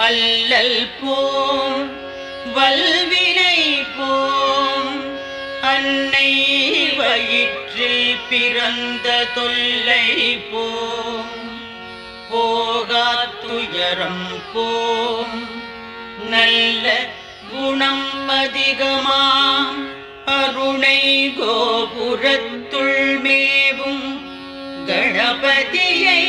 அல்லல் போம் வல்வினை போம் அன்னை வயிற்றில் பிறந்த தொல்லை போம். போகா துயரம் போம் நல்ல குணம் அதிகமாம் அருணை கோபுரத்துள் மேவும் கணபதியை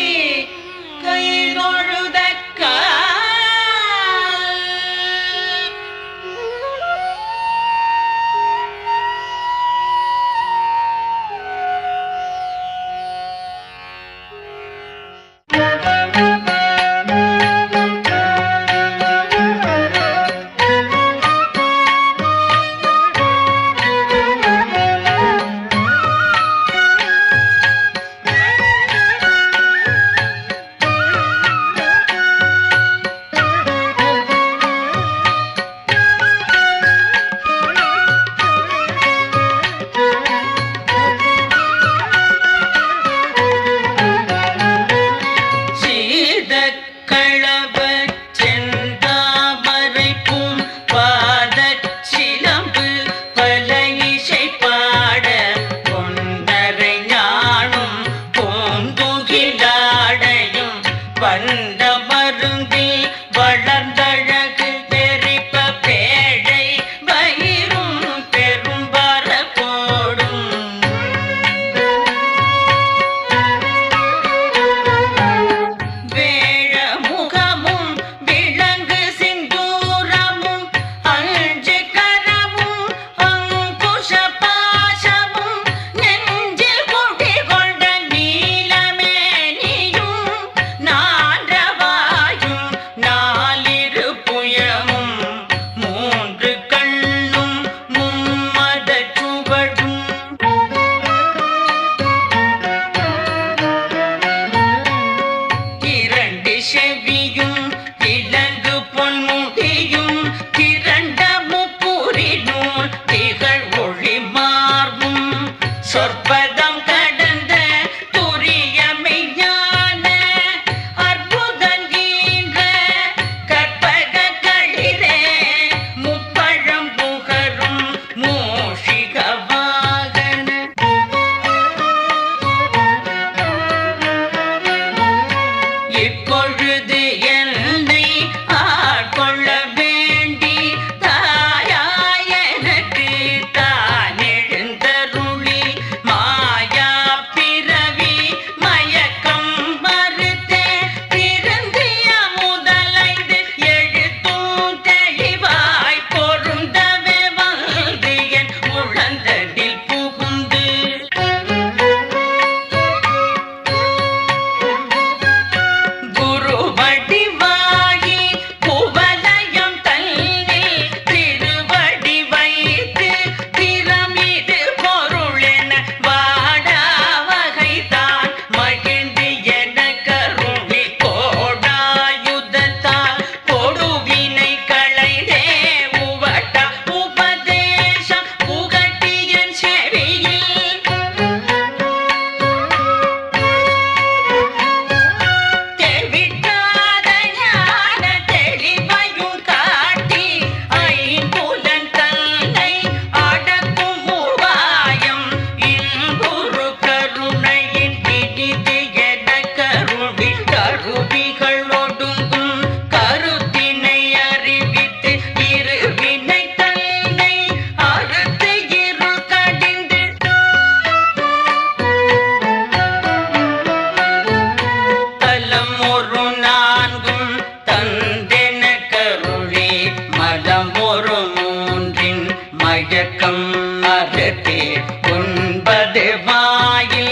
வாயில்